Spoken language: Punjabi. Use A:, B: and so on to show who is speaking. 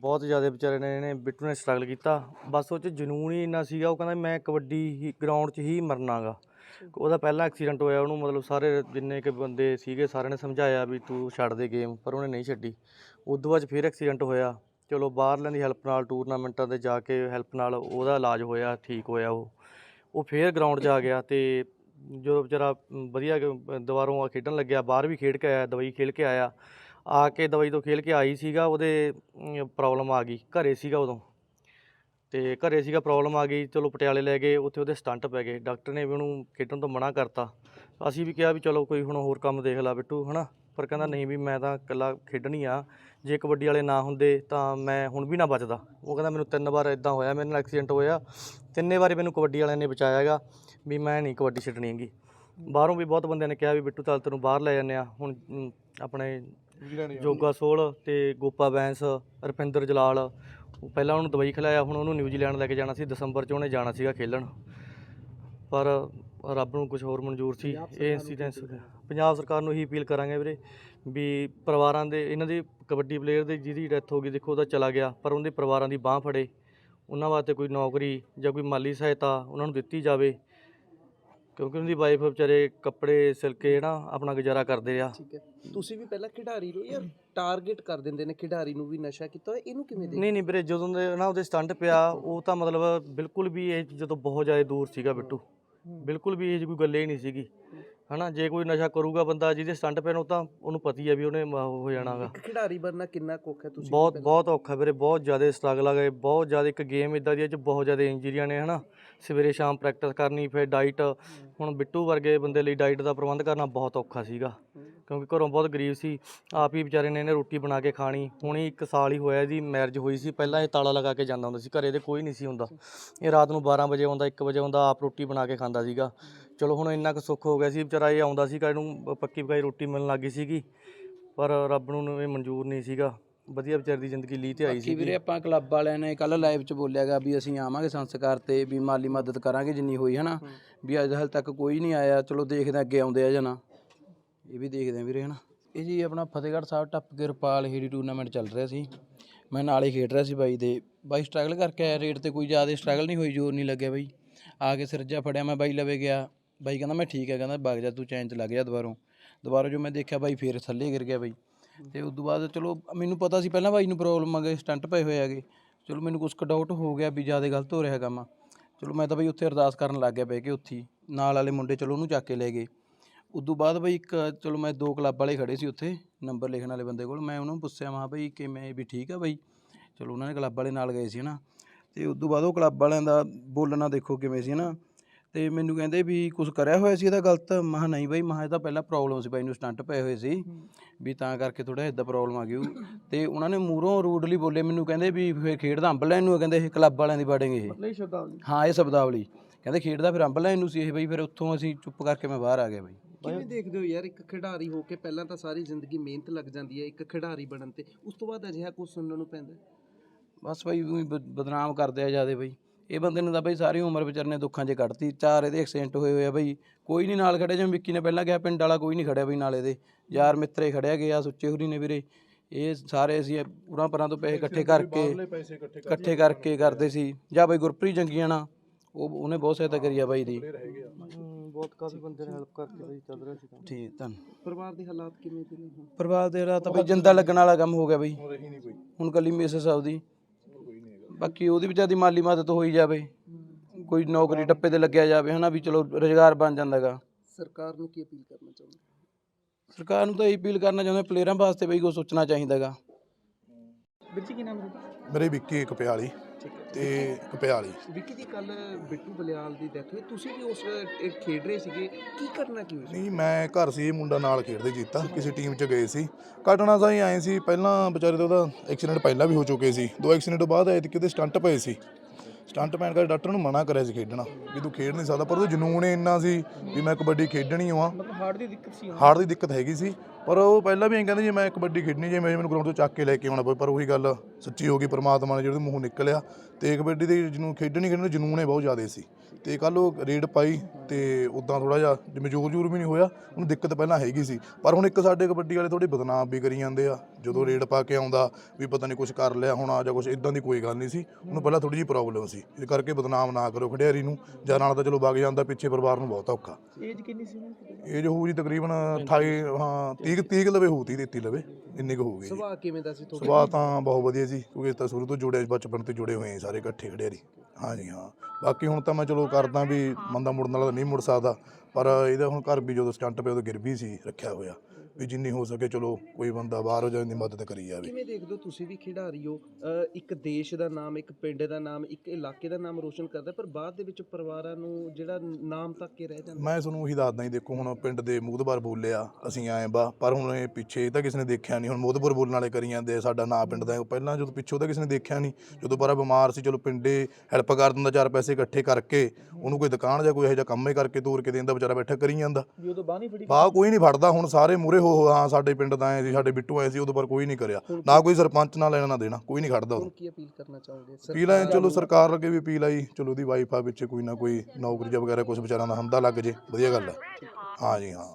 A: ਬਹੁਤ ਜ਼ਿਆਦਾ ਵਿਚਾਰੇ ਨੇ, ਇਹਨੇ ਬਿੱਟੂ ਨੇ ਸਟਰਗਲ ਕੀਤਾ। ਬਸ ਉਹ ਚ ਜਨੂਨ ਹੀ ਇੰਨਾ ਸੀਗਾ, ਉਹ ਕਹਿੰਦਾ ਮੈਂ ਕਬੱਡੀ ਹੀ ਗਰਾਊਂਡ 'ਚ ਹੀ ਮਰਨਾਗਾ। ਉਹਦਾ ਪਹਿਲਾ ਐਕਸੀਡੈਂਟ ਹੋਇਆ, ਉਹਨੂੰ ਮਤਲਬ ਸਾਰੇ ਜਿੰਨੇ ਕਿ ਬੰਦੇ ਸੀਗੇ, ਸਾਰਿਆਂ ਨੇ ਸਮਝਾਇਆ ਵੀ ਤੂੰ ਛੱਡ ਦੇ ਗੇਮ ਪਰ ਉਹਨੇ ਨਹੀਂ ਛੱਡੀ। ਉਸ ਤੋਂ ਬਾਅਦ 'ਚ ਫਿਰ ਐਕਸੀਡੈਂਟ ਹੋਇਆ। ਚਲੋ ਬਾਹਰਲਿਆਂ ਦੀ ਹੈਲਪ ਨਾਲ ਟੂਰਨਾਮੈਂਟਾਂ ਤੇ ਜਾ ਕੇ ਹੈਲਪ ਨਾਲ ਉਹਦਾ ਇਲਾਜ ਹੋਇਆ, ਠੀਕ ਹੋਇਆ ਉਹ। ਉਹ ਫੇਰ ਗਰਾਊਂਡ 'ਚ ਆ ਗਿਆ ਤੇ ਜਦੋਂ ਵਿਚਾਰਾ ਵਧੀਆ ਕ- ਦੁਬਾਰੋਂ ਆ ਖੇਡਣ ਲੱਗਿਆ, ਬਾਹਰ ਵੀ ਖੇਡ ਕੇ ਆਇਆ, ਦਵਾਈ ਖੇਡ ਕੇ ਆਇਆ। ਆ ਕੇ ਦਵਾਈ ਤੋਂ ਖੇਲ ਕੇ ਆਈ ਸੀਗਾ, ਉਹਦੇ ਪ੍ਰੋਬਲਮ ਆ ਗਈ, ਘਰੇ ਸੀਗਾ ਉਦੋਂ। ਤੇ ਘਰੇ ਸੀਗਾ ਪ੍ਰੋਬਲਮ ਆ ਗਈ, ਚਲੋ ਪਟਿਆਲੇ ਲੈ ਗਏ, ਉੱਥੇ ਉਹਦੇ ਸਟੰਟ ਪੈ ਗਏ। ਡਾਕਟਰ ਨੇ ਵੀ ਉਹਨੂੰ ਖੇਡਣ ਤੋਂ ਮਨਾ ਕਰਤਾ। ਅਸੀਂ ਵੀ ਕਿਹਾ ਵੀ ਚਲੋ ਕੋਈ ਹੁਣ ਹੋਰ ਕੰਮ ਦੇਖ ਲਾ ਬਿੱਟੂ, ਹਨਾ? ਪਰ ਕਹਿੰਦਾ ਨਹੀਂ ਵੀ ਮੈਂ ਤਾਂ ਇਕੱਲਾ ਖੇਡਣੀ ਆ। ਜੇ ਕਬੱਡੀ ਵਾਲੇ ਨਾ ਹੁੰਦੇ ਤਾਂ ਮੈਂ ਹੁਣ ਵੀ ਨਾ ਬਚਦਾ। ਉਹ ਕਹਿੰਦਾ ਮੈਨੂੰ ਤਿੰਨ ਵਾਰ ਇਦਾਂ ਹੋਇਆ, ਮੇਰੇ ਨਾਲ ਐਕਸੀਡੈਂਟ ਹੋਇਆ। ਤਿੰਨੇ ਵਾਰੀ ਮੈਨੂੰ ਕਬੱਡੀ ਵਾਲਿਆਂ ਨੇ ਬਚਾਇਆ ਹੈਗਾ ਵੀ ਮੈਂ ਨਹੀਂ ਕਬੱਡੀ ਛੱਡਣੀ ਹੈਗੀ। ਬਾਹਰੋਂ ਵੀ ਬਹੁਤ ਬੰਦਿਆਂ ਨੇ ਕਿਹਾ ਵੀ ਬਿੱਟੂ ਚੱਲ ਤੈਨੂੰ ਬਾਹਰ ਲੈ ਜਾਂਦੇ ਆ। ਹੁਣ ਆਪਣੇ ਜੋਗਾ ਸੋਲ ਤੇ ਗੋਪਾ ਬੈਂਸ ਰੁਪਿੰਦਰ ਜਲਾਲ। ਉਹ ਪਹਿਲਾਂ ਉਹਨੂੰ ਦਵਾਈ ਖਿਲਾਇਆ ਹੁਣ ਉਹਨੂੰ ਨਿਊਜ਼ੀਲੈਂਡ ਲੈ ਕੇ ਜਾਣਾ ਸੀ ਦਸੰਬਰ 'ਚ ਉਹਨੇ ਜਾਣਾ ਸੀਗਾ ਖੇਲਣ। ਪਰ ਰੱਬ ਨੂੰ ਕੁਝ ਹੋਰ ਮਨਜ਼ੂਰ ਸੀ ਇਹ ਇਨਸੀਡੈਂਸ ਪੰਜਾਬ ਸਰਕਾਰ ਨੂੰ ਇਹੀ ਅਪੀਲ ਕਰਾਂਗੇ ਵੀਰੇ ਵੀ ਪਰਿਵਾਰਾਂ ਦੇ ਇਹਨਾਂ ਦੇ ਕਬੱਡੀ ਪਲੇਅਰ ਦੀ ਜਿਹਦੀ ਡੈਥ ਹੋ ਗਈ ਦੇਖੋ ਉਹਦਾ ਚਲਾ ਗਿਆ ਪਰ ਉਹਦੇ ਪਰਿਵਾਰਾਂ ਦੀ ਬਾਹ ਫੜੇ। ਉਹਨਾਂ ਵਾਸਤੇ ਕੋਈ ਨੌਕਰੀ ਜਾਂ ਕੋਈ ਮਾਲੀ ਸਹਾਇਤਾ ਉਹਨਾਂ ਨੂੰ ਦਿੱਤੀ ਜਾਵੇ। ਕਿਉਂਕਿ ਉਹਦੀ ਵਾਈਫ ਵਿਚਾਰੇ ਕੱਪੜੇ ਸਿਲ ਕੇ ਨਾ ਆਪਣਾ ਗੁਜ਼ਾਰਾ ਕਰਦੇ ਆ।
B: ਠੀਕ ਹੈ। ਤੁਸੀਂ ਵੀ ਪਹਿਲਾਂ ਖਿਡਾਰੀ ਰਹੋ ਯਾਰ ਟਾਰਗੇਟ ਕਰ ਦਿੰਦੇ ਨੇ ਖਿਡਾਰੀ ਨੂੰ ਵੀ ਨਸ਼ਾ ਕੀਤਾ ਹੋਇਆ ਇਹਨੂੰ ਕਿਵੇਂ ਦੇ
A: ਨਹੀਂ ਨਹੀਂ ਵੀਰੇ ਜਦੋਂ ਦੇ ਨਾ ਉਹਦੇ ਸਟੰਟ ਪਿਆ ਉਹ ਤਾਂ ਮਤਲਬ ਬਿਲਕੁਲ ਵੀ ਇਹ ਜਦੋਂ ਬਹੁਤ ਜ਼ਿਆਦਾ ਦੂਰ ਸੀਗਾ ਬਿੱਟੂ। ਬਿਲਕੁਲ ਵੀ ਇਹ ਜਿਹੀ ਕੋਈ ਗੱਲ ਹੀ ਨਹੀਂ ਸੀਗੀ। ਹਨਾ ਜੇ ਕੋਈ ਨਸ਼ਾ ਕਰੂਗਾ ਬੰਦਾ ਜਿਹਦੇ ਸਟੰਟ ਪੈਣ ਉਹ ਤਾਂ ਉਹਨੂੰ ਪਤੀ ਆ ਵੀ ਉਹਨੇ ਮ- ਉਹ ਹੋ ਜਾਣਾਗਾ।
B: ਇੱਕ ਖਿਡਾਰੀ ਬਣਨਾ ਕਿੰਨਾ ਕੁੱਖ ਹੈ ਤੁਸੀਂ
A: ਬਹੁਤ ਬਹੁਤ ਔਖਾ ਵੀਰੇ ਬਹੁਤ ਜ਼ਿਆਦਾ ਸਟਰਗਲ ਆ ਗਏ ਬਹੁਤ ਜ਼ਿਆਦਾ ਇੱਕ ਗੇਮ ਇਦਾਂ ਦੀ ਹੈ ਚ ਬਹੁਤ ਜ਼ਿਆਦਾ ਇੰਜਰੀਆਂ ਨੇ ਹਨਾ। ਸਵੇਰੇ ਸ਼ਾਮ ਪ੍ਰੈਕਟਿਸ ਕਰਨੀ ਫਿਰ ਡਾਈਟ ਹੁਣ ਬਿੱਟੂ ਵਰਗੇ ਬੰਦੇ ਲਈ ਡਾਈਟ ਦਾ ਪ੍ਰਬੰਧ ਕਰਨਾ ਬਹੁਤ ਔਖਾ ਸੀਗਾ ਕਿਉਂਕਿ ਘਰੋਂ ਬਹੁਤ ਗਰੀਬ ਸੀ ਆਪ ਹੀ ਵਿਚਾਰੇ ਨੇ ਇਹਨੇ ਰੋਟੀ ਬਣਾ ਕੇ ਖਾਣੀ। ਹੁਣੀ ਇੱਕ ਸਾਲ ਹੀ ਹੋਇਆ ਇਹਦੀ ਮੈਰਿਜ ਹੋਈ ਸੀ ਪਹਿਲਾਂ ਇਹ ਤਾਲਾ ਲਗਾ ਕੇ ਜਾਂਦਾ ਹੁੰਦਾ ਸੀ ਘਰੇ ਦੇ ਕੋਈ ਨਹੀਂ ਸੀ ਹੁੰਦਾ। ਇਹ ਰਾਤ ਨੂੰ 12 ਵਜੇ ਆਉਂਦਾ 1 ਵਜੇ ਆਉਂਦਾ ਆਪ ਰੋਟੀ ਬਣਾ ਕੇ ਖਾਂਦਾ ਸੀਗਾ। ਚਲੋ ਹੁਣ ਇੰਨਾ ਕੁ ਸੁੱਖ ਹੋ ਗਿਆ ਸੀ ਵਿਚਾਰਾ ਇਹ ਆਉਂਦਾ ਸੀਗਾ ਇਹਨੂੰ ਪੱਕੀ ਪਕਾਈ ਰੋਟੀ ਮਿਲਣ ਲੱਗੀ ਸੀਗੀ ਪਰ ਰੱਬ ਨੂੰ ਇਹ ਮਨਜ਼ੂਰ ਨਹੀਂ ਸੀਗਾ। ਵਧੀਆ ਵਿਚਾਰੀ ਦੀ ਜ਼ਿੰਦਗੀ ਲੀ ਤੇ ਆਈ ਸੀ
C: ਵੀਰੇ ਆਪਾਂ ਕਲੱਬ ਵਾਲਿਆਂ ਨੇ ਕੱਲ ਲਾਈਵ 'ਚ ਬੋਲਿਆਗਾ ਵੀ ਅਸੀਂ ਆਵਾਂਗੇ ਸੰਸਕਾਰ ਤੇ ਵੀ ਮਾਲੀ ਮਦਦ ਕਰਾਂਗੇ ਜਿੰਨੀ ਹੋਈ ਹਨਾ? ਵੀ ਅੱਜ ਹਾਲ ਤੱਕ ਕੋਈ ਨਹੀਂ ਆਇਆ ਚਲੋ ਦੇਖਦੇ ਹਾਂ ਅੱਗੇ ਆਉਂਦੇ ਆ ਜਾਂ ਨਾ। ਇਹ ਵੀ ਦੇਖਦੇ ਆ ਵੀਰੇ ਹਨਾ? ਇਹ ਜੀ ਆਪਣਾ ਫਤਿਹਗੜ੍ਹ ਸਾਹਿਬ ਟੱਪ ਕੇ ਰੁਪਾਲ ਹੇੜੀ ਟੂਰਨਾਮੈਂਟ ਚੱਲ ਰਿਹਾ ਸੀ। ਮੈਂ ਨਾਲ ਹੀ ਖੇਡ ਰਿਹਾ ਸੀ ਬਾਈ ਦੇ। ਬਾਈ ਸਟਰਗਲ ਕਰਕੇ ਆਇਆ ਰੇਟ ਤੇ ਕੋਈ ਜ਼ਿਆਦਾ ਸਟਰਗਲ ਨਹੀਂ ਹੋਈ ਜ਼ੋਰ ਨਹੀਂ ਲੱਗਿਆ ਬਾਈ। ਆ ਕੇ ਸਿਰਜਾ ਫੜਿਆ ਮੈਂ ਬਾਈ ਲਵੇ ਗਿਆ। ਬਾਈ ਕਹਿੰਦਾ ਮੈਂ ਠੀਕ ਹੈ, ਕਹਿੰਦਾ ਵਗ ਜਾ ਤੂੰ ਚੈਨ ਚ ਲੱਗ ਜਾ ਦੁਬਾਰੋਂ। ਦੁਬਾਰਾ ਜੋ ਮੈਂ ਦੇਖਿਆ ਬਾਈ ਫੇਰ ਥੱਲੇ ਗਿਰ ਗਿਆ ਬਾਈ। ਤੇ ਉਸ ਤੋਂ ਬਾਅਦ ਚਲੋ ਮੈਨੂੰ ਪਤਾ ਸੀ ਪਹਿਲਾਂ ਬਾਈ ਨੂੰ ਪ੍ਰੋਬਲਮ ਆ ਗਈ ਸਟੰਟ ਪਏ ਹੋਏ ਹੈਗੇ। ਚਲੋ ਮੈਨੂੰ ਕੁਝ ਡਾਊਟ ਹੋ ਗਿਆ ਵੀ ਜ਼ਿਆਦਾ ਗਲਤ ਹੋ ਰਿਹਾ ਕੰਮ। ਚਲੋ ਮੈਂ ਤਾਂ ਬਾਈ ਉੱਥੇ ਅਰਦਾਸ ਕਰਨ ਲੱਗ ਗਿਆ ਬਹਿ ਕੇ ਉੱਥੇ ਨਾਲ ਵਾਲੇ ਮੁੰਡੇ ਚਲੋ ਉਹਨੂੰ ਚੱਕ ਕੇ ਲੈ ਗਏ। ਉਦੋਂ ਬਾਅਦ ਬਈ ਇੱਕ ਚਲੋ ਮੈਂ ਦੋ ਕਲੱਬ ਵਾਲੇ ਖੜੇ ਸੀ ਉੱਥੇ ਨੰਬਰ ਲਿਖਣ ਵਾਲੇ ਬੰਦੇ ਕੋਲ। ਮੈਂ ਉਹਨੂੰ ਪੁੱਛਿਆ, ਮਾ ਬਈ ਕਿਵੇਂ, ਵੀ ਠੀਕ ਆ ਬਈ? ਚਲੋ ਉਹਨਾਂ ਨੇ ਕਲੱਬ ਵਾਲੇ ਨਾਲ ਗਏ ਸੀ ਨਾ ਤੇ ਤੋਂ ਬਾਅਦ ਉਹ ਕਲੱਬ ਵਾਲਿਆਂ ਦਾ ਬੋਲਣਾ ਦੇਖੋ ਕਿਵੇਂ ਸੀ ਨਾ ਤੇ ਮੈਨੂੰ ਕਹਿੰਦੇ ਵੀ ਕੁਝ ਕਰਿਆ ਹੋਇਆ ਸੀ ਇਹਦਾ ਗਲਤ। ਮੈਂ ਕਿਹਾ ਨਹੀਂ ਬਈ ਮੈਂ ਕਿਹਾ ਇਹ ਤਾਂ ਪਹਿਲਾਂ ਪ੍ਰੋਬਲਮ ਸੀ ਬਾਈ ਨੂੰ ਸਟੰਟ ਪਏ ਹੋਏ ਸੀ। ਵੀ ਤਾਂ ਕਰਕੇ ਥੋੜਾ ਇਦਾਂ ਪ੍ਰੋਬਲਮ ਆ ਗਈ ਉਹ। ਤੇ ਉਹਨਾਂ ਨੇ ਮੂਹਰੋਂ ਰੂਡਲੀ ਬੋਲੇ ਮੈਨੂੰ ਕਹਿੰਦੇ ਵੀ ਫੇਰ ਖੇਡਦਾ ਅੰਬ ਲੈਣ ਨੂੰ ਆ, ਕਹਿੰਦੇ ਇਹ ਕਲੱਬ ਵਾਲਿਆਂ ਦੀ ਬਾੜੇਂਗੇ ਇਹ।
B: ਨਹੀਂ ਸ਼ਬਦਾਵਲੀ।
C: ਹਾਂ ਇਹ ਸ਼ਬਦਾਵਲੀ। ਕਹਿੰਦੇ ਖੇਡਦਾ ਫਿਰ ਅੰਬ ਲੈਣ ਨੂੰ ਸੀ ਇਹ ਬਈ ਫਿਰ ਉੱਥੋਂ ਅਸੀਂ ਚੁੱਪ ਕਰਕੇ ਮੈਂ ਬਾਹਰ ਆ ਗਿਆ ਬਈ।
B: ਕਿਵੇਂ ਦੇਖਦੇ ਹੋ ਯਾਰ ਇੱਕ ਖਿਡਾਰੀ ਹੋ ਕੇ ਪਹਿਲਾਂ ਤਾਂ ਸਾਰੀ ਜ਼ਿੰਦਗੀ ਮਿਹਨਤ ਲੱਗ ਜਾਂਦੀ ਹੈ ਇੱਕ ਖਿਡਾਰੀ ਬਣਨ ਤੇ। ਉਸ ਤੋਂ ਬਾਅਦ ਅਜਿਹਾ ਕੁਝ ਸੁਣਨ ਨੂੰ ਪੈਂਦਾ? ਹੈ।
C: ਬਸ ਬਈ ਊਂ ਹੀ ਬ- ਬਦਨਾਮ ਕਰਦੇ ਆ ਜਿਆਦੇ ਬਈ। ਇਹ ਬੰਦੇ ਨੇ ਤਾਂ ਬਈ ਸਾਰੀ ਉਮਰ ਵਿਚਾਰੇ ਨੇ ਦੁੱਖਾਂ 'ਚ ਕੱਢਤੀ ਚਾਰ ਇਹਦੇ ਐਕਸੀਡੈਂਟ ਹੋਏ ਹੋਏ ਆ ਬਈ। ਕੋਈ ਨਹੀਂ ਨਾਲ ਖੜਿਆ ਜਿਵੇਂ ਵਿੱਕੀ ਨੇ ਪਹਿਲਾਂ ਕਿਹਾ ਪਿੰਡ ਵਾਲਾ ਕੋਈ ਨਹੀਂ ਖੜਿਆ ਬਈ ਨਾਲ ਇਹਦੇ। ਯਾਰ ਮਿੱਤਰੇ ਖੜਿਆ ਗਿਆ ਸੁੱਚੇ ਹੁਰੀ ਨੇ ਵੀਰੇ। ਇਹ ਸਾਰੇ ਅਸੀਂ ਉਰਾਂ ਪਰਾਂ ਤੋਂ ਪੈਸੇ ਇਕੱਠੇ ਕਰਕੇ ਇਕੱਠੇ ਕਰਕੇ ਕਰਦੇ ਸੀ। ਜਾਂ ਬਈ ਗੁਰਪ੍ਰੀਤ ਜੰਗੀਆਂ ਨਾਲ ਉਹ ਉਹਨੇ ਬਹੁਤ ਸਹਾਇਤਾ ਕਰੀ ਆ ਬਾਈ ਦੀ।
A: ਬਹੁਤ ਕਾਫੀ ਬੰਦੇ ਨੇ ਹੈਲਪ ਕਰਕੇ ਬਈ ਚੱਲ ਰਿਹਾ ਸੀ ਕੰਮ।
C: ਠੀਕ ਧੰਨ।
B: ਪਰਿਵਾਰ ਦੇ ਹਾਲਾਤ ਕਿਵੇਂ ਦੇ ਨੇ
C: ਪਰਿਵਾਰ ਦੇ ਰਾਤ ਬਈ ਜਿੰਦਾ ਲੱਗਣ ਵਾਲਾ ਕੰਮ ਹੋ ਗਿਆ ਬਈ। ਹੁਣ ਕੱਲੀ ਮਿਸਿਸ ਆਉਦੀ ਬਾਕੀ ਉਹਦੀ ਵੀ ਜਿਆਦੀ ਮਾਲੀ ਮਦਦ ਹੋਈ ਜਾਵੇ। ਕੋਈ ਨੌਕਰੀ ਟੱਪੇ ਤੇ ਲੱਗਿਆ ਜਾਵੇ ਹਨਾ ਵੀ ਚਲੋ ਰੁਜ਼ਗਾਰ ਬਣ ਜਾਂਦਾਗਾ।
B: ਸਰਕਾਰ ਨੂੰ ਕੀ ਅਪੀਲ ਕਰਨਾ ਚਾਹੁੰਦੇ?
C: ਸਰਕਾਰ ਨੂੰ ਤਾਂ ਇਹ ਅਪੀਲ ਕਰਨਾ ਚਾਹੁੰਦੇ ਪਲੇਅਰਾਂ ਵਾਸਤੇ ਬਈ ਕੁਛ ਸੋਚਣਾ ਚਾਹੀਦਾਗਾ।
B: ਵੀਰ ਜੀ ਕੀ ਨਾਮ ਹੈ?
D: ਮੇਰੇ ਵਿੱਕੀ ਕਪਿਆਲੀ
B: ਠੀਕ ਹੈ।
D: ਤੇ ਕਪਿਆਲੀ।
B: ਵਿੱਕੀ ਦੀ ਕੱਲ ਬਿੱਟੂ ਬਲਿਆਲ ਦੀ ਡੈਥ ਹੋਈ। ਤੁਸੀਂ ਵੀ ਉਸ ਇਹ ਖੇਡ ਰਹੇ ਸੀਗੇ। ਕੀ ਕਰਨਾ ਕੀ ਹੋਇਆ?
D: ਨਹੀਂ ਮੈਂ ਘਰ ਸੀ ਇਹ ਮੁੰਡਾ ਨਾਲ ਖੇਡਦੇ ਜੀਤਾ। ਕਿਸੇ ਟੀਮ 'ਚ ਗਏ ਸੀ। ਘਟਨਾ ਹੀ ਆਏ ਸੀ ਪਹਿਲਾਂ ਵਿਚਾਰੇ ਦਾ ਉਹਦਾ ਐਕਸੀਡੈਂਟ ਪਹਿਲਾਂ ਵੀ ਹੋ ਚੁੱਕੇ ਸੀ। ਦੋ ਐਕਸੀਡੈਂਟ ਤੋਂ ਬਾਅਦ ਆਏ ਤੇ ਕਿਤੇ ਸਟੰਟ ਪਏ ਸੀ। ਸਟੰਟ ਪੈਣ ਕਰਕੇ ਡਾਕਟਰ ਨੂੰ ਮਨਾ ਕਰਿਆ ਸੀ ਖੇਡਣਾ ਵੀ ਤੂੰ ਖੇਡ ਨਹੀਂ ਸਕਦਾ। ਪਰ ਉਹ ਜਨੂਨ ਇੰਨਾ ਸੀ ਵੀ ਮੈਂ ਕਬੱਡੀ ਖੇਡਣੀ ਓ ਆ
B: ਮਤਲਬ ਹਾਰਟ ਦੀ ਦਿੱਕਤ ਸੀ।
D: ਹਾਰਟ ਦੀ ਦਿੱਕਤ ਹੈਗੀ ਸੀ। ਪਰ ਉਹ ਪਹਿਲਾਂ ਵੀ ਐਂ ਕਹਿੰਦੇ ਜੀ ਮੈਂ ਕਬੱਡੀ ਖੇਡਣੀ ਜੇ ਮੈਨੂੰ ਗਰਾਊਂਡ ਤੋਂ ਚੱਕ ਕੇ ਲੈ ਕੇ ਆਉਣਾ ਪਵੇ ਪਰ ਉਹੀ ਗੱਲ ਸੱਚੀ ਹੋ ਗਈ ਪ੍ਰਮਾਤਮਾ ਨੇ ਜਿਹੜੇ ਮੂੰਹੋਂ ਨਿਕਲਿਆ। ਤੇ ਕਬੱਡੀ ਦੇ ਜਿਹਨੂੰ ਖੇਡਣੀ ਖੇਡਣ ਜਨੂਨ ਹੀ ਬਹੁਤ ਜ਼ਿਆਦਾ ਸੀ। ਤੇ ਕੱਲ ਉਹ ਰੇਡ ਪਾਈ ਤੇ ਉਦਾਂ ਥੋੜਾ ਜਿਹਾ ਜਿਵੇਂ ਜ਼ੋਰ ਜ਼ੋਰ ਵੀ ਨਹੀਂ ਹੋਇਆ ਉਹਨੂੰ ਦਿੱਕਤ ਪਹਿਲਾਂ ਹੈਗੀ ਸੀ। ਪਰ ਹੁਣ ਇੱਕ ਸਾਡੇ ਕਬੱਡੀ ਵਾਲੇ ਥੋੜੇ ਬਦਨਾਮ ਵੀ ਕਰੀ ਜਾਂਦੇ ਆ ਜਦੋਂ ਰੇਡ ਪਾ ਕੇ ਆਉਂਦਾ ਵੀ ਪਤਾ ਨਹੀਂ ਕੁਝ ਕਰ ਲਿਆ ਹੋਣਾ ਜਾਂ ਕੁਝ ਇਦਾਂ ਦੀ ਕੋਈ ਗੱਲ ਨਹੀਂ ਸੀ। ਉਹਨੂੰ ਪਹਿਲਾਂ ਥੋੜੀ ਜਿਹੀ ਪ੍ਰੋਬਲਮ ਸੀ। ਇਸ ਕਰਕੇ ਬਦਨਾਮ ਨਾ ਕਰੋ ਖਿਡਾਰੀ ਨੂੰ ਜਾਂ ਨਾਲ ਤਾਂ ਚਲੋ ਵਗ ਜਾਂਦਾ ਪਿੱਛੇ ਪਰਿਵਾਰ ਨੂੰ ਬਹੁਤ ਔਖਾ।
B: ਏਜ ਕਿੰਨੀ ਸੀ ਦੀ
D: ਏਜ ਹੋਊ ਜੀ ਤਕਰੀਬਨ 28 ਹਾਂ 30 30 ਲਵੇ ਹੋਊ 30 33 ਲਵੇ ਇੰਨੀ ਕੁ ਹੋਊਗੀ ਜੀ।
B: ਸੁਭਾਅ ਕਿਵੇਂ ਦਾ ਸੀ ਤੁਹਾਡਾ
D: ਸੁਭਾਅ ਤਾਂ ਬਹੁਤ ਵਧੀਆ ਜੀ ਕਿਉਂਕਿ ਇਸ ਤਾਂ ਸ਼ੁਰੂ ਤੋਂ ਜੁੜੇ ਬਚਪਨ ਤੋਂ ਜੁੜੇ ਹੋਏ ਹਾਂ ਸਾਰੇ ਇਕੱਠੇ ਖੜਿਆਰੀ ਹਾਂਜੀ ਹਾਂ। ਬਾਕੀ ਹੁਣ ਤਾਂ ਮੈਂ ਚਲੋ ਕਰਦਾ ਵੀ ਬੰਦਾ ਮੁੜਨ ਵਾਲਾ ਤਾਂ ਨਹੀਂ ਮੁੜ ਸਕਦਾ ਪਰ ਇਹਦਾ ਹੁਣ ਘਰ ਵੀ ਜਦੋਂ ਸਟੰਟ ਪਿਆ ਉਦੋਂ ਗਿਰ ਵੀ ਸੀ ਰੱਖਿਆ ਹੋਇਆ। ਵੀ ਜਿੰਨੀ ਹੋ ਸਕੇ ਚਲੋ ਕੋਈ ਬੰਦਾ ਬਾਹਰ ਹੋ ਜਾਣ ਦੀ ਮਦਦ ਕਰੀ ਜਾਵੇ।
B: ਕਿਵੇਂ ਦੇਖਦੇ ਹੋ ਤੁਸੀਂ ਵੀ ਖਿਡਾਰੀ ਹੋ? ਅਹ ਇੱਕ ਦੇਸ਼ ਦਾ ਨਾਮ ਇੱਕ ਪਿੰਡ ਦਾ ਨਾਮ ਇੱਕ ਇਲਾਕੇ ਦਾ ਨਾਮ ਰੋਸ਼ਨ ਕਰਦਾ ਪਰ ਬਾਅਦ ਦੇ ਵਿੱਚ ਪਰਿਵਾਰਾਂ ਨੂੰ ਜਿਹੜਾ ਨਾਮ ਤੱਕ ਕੇ ਰਹਿ ਜਾਂਦਾ।
D: ਮੈਂ ਤੁਹਾਨੂੰ ਉਹੀ ਦੱਸਦਾ ਜੀ ਦੇਖੋ ਹੁਣ ਪਿੰਡ ਦੇ ਮੂਦਬਾਰ ਬੋਲਿਆ ਅਸੀਂ ਆਏ ਬਾ ਪਰ ਹੁਣ ਇਹ ਪਿੱਛੇ ਇਹ ਤਾਂ ਕਿਸੇ ਨੇ ਦੇਖਿਆ ਨਹੀਂ। ਹੁਣ ਮੂਦਬਾਰ ਬੋਲਣ ਵਾਲੇ ਕਰੀ ਜਾਂਦੇ ਆ, ਸਾਡਾ ਨਾਂ ਪਿੰਡ ਦਾ ਹੈ। ਪਹਿਲਾਂ ਜਦੋਂ ਪਿੱਛੋਂ ਤਾਂ ਕਿਸੇ ਨੇ ਦੇਖਿਆ ਨਹੀਂ। ਜਦੋਂ ਬਾਰਾ ਬਿਮਾਰ ਸੀ ਚਲੋ ਪਿੰਡੇ ਹੈਲਪ ਕਰ ਦਿੰਦਾ ਚਾਰ ਪੈਸੇ ਇਕੱਠੇ ਕਰਕੇ ਉਹਨੂੰ ਕੋਈ ਦੁਕਾਨ ਜਾਂ ਕੋਈ ਇਹੋ ਜਿਹਾ ਕੰਮ ਹੀ ਕਰਕੇ ਤੋਰ ਕੇ ਦਿੰਦਾ ਵਿਚਾਰਾ ਬੈਠਾ ਕਰੀ ਜਾਂਦਾ।
B: ਵੀ ਉਦੋਂ ਬਾਹ ਨਹੀਂ ਫੜੀ।
D: ਬਾਹ ਕੋਈ ਨਹੀਂ ਫੜਦਾ ਹੁਣ ਸਾਰੇ ਮੂਰੇ ਹੋ ਹੋ ਹਾਂ ਸਾਡੇ ਪਿੰਡ ਦਾ ਆਏ ਸੀ ਸਾਡੇ ਬਿੱਟੂ ਆਏ ਸੀ ਉਦੋਂ ਪਰ ਕੋਈ ਨਹੀਂ ਕਰਿਆ। ਨਾ ਕੋਈ ਸਰਪੰਚ ਨਾਲ ਲੈਣਾ ਨਾ ਦੇਣਾ ਕੋਈ ਨਹੀਂ ਖੜਦਾ
B: ਹੁਣ
D: ਉਦੋਂ।
B: ਕੀ ਅਪੀਲ ਕਰਨਾ ਚਾਹੋਗੇ?
D: ਅਪੀਲ ਹੈ ਚਲੋ ਸਰਕਾਰ ਅੱਗੇ ਵੀ ਅਪੀਲ ਆਈ ਚਲੋ ਉਹਦੀ ਵਾਈਫ ਆ ਵਿੱਚ ਕੋਈ ਨਾ ਕੋਈ ਨੌਕਰੀ ਜਾਂ ਵਗੈਰਾ ਕੁਝ ਵਿਚਾਰਾਂ ਦਾ ਹਮਦਾ ਲੱਗ ਜੇ। ਵਧੀਆ ਗੱਲ ਹੈ ਹਾਂ ਜੀ ਹਾਂ।